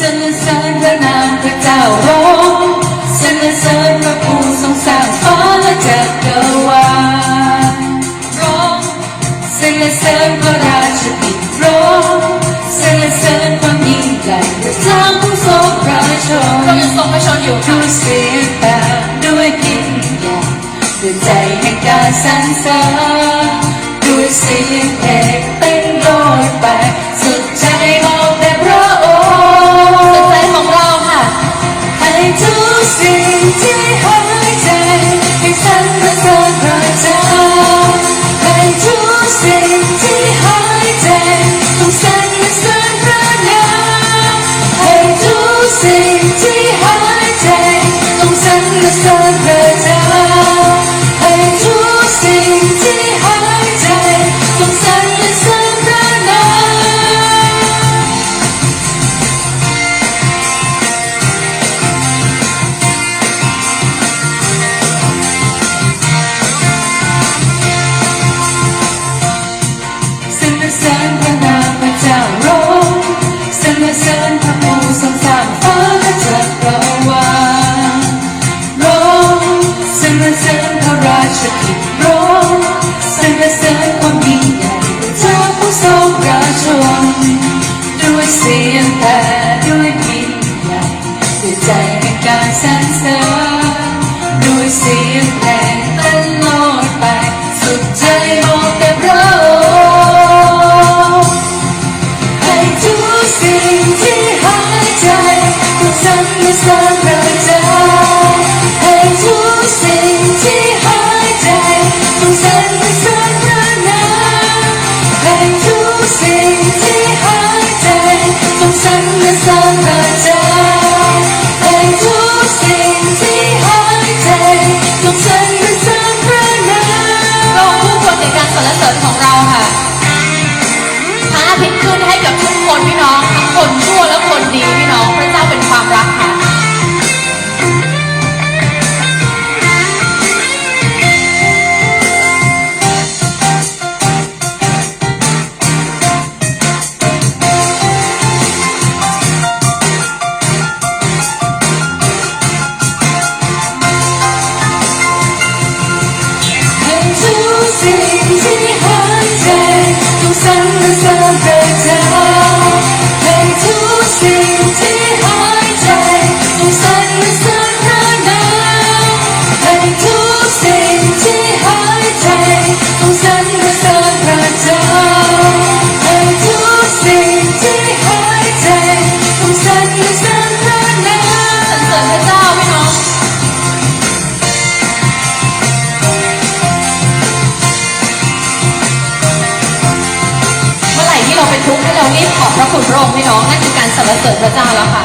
สรรเสริญพระนามพระเจ้าร้องสรรเสริญพระผู้ทรงสร้างฟ้าและจักรวาลร้องสรรเสริญพระราชบิดร้องสรรเสริญความยิ่งใหญ่พระเจ้าผู้ทรงพระชนเรายังทรงพระชนอยู่ค่ะด้วยเสียงแต่ด้วยพิญญาด้วยใจแห่งการสรรเสริญด้วยเสียงเพลงเต้นโดยไปสุดใจ ระราชกิจร้องสรรเสริญความยิ่งใหญ่พระเจ้าผู้ทรงพระชนด้วยเสียงแต่ด้วยพิญใหญ่ด้วยใจแห่งการสรรเสริญด้วยเสียงเพลงตลอดไป สุดใจมองแต่พระองค์ให้ทุกสิ่งที่หายใจต้องสรรเสริญ คนพี่น้อง ทุกข์ให้เรารีบขอบพระคุณพระองค์พี่น้องนั่นคือการสรรเสริญพระเจ้าแล้วค่ะ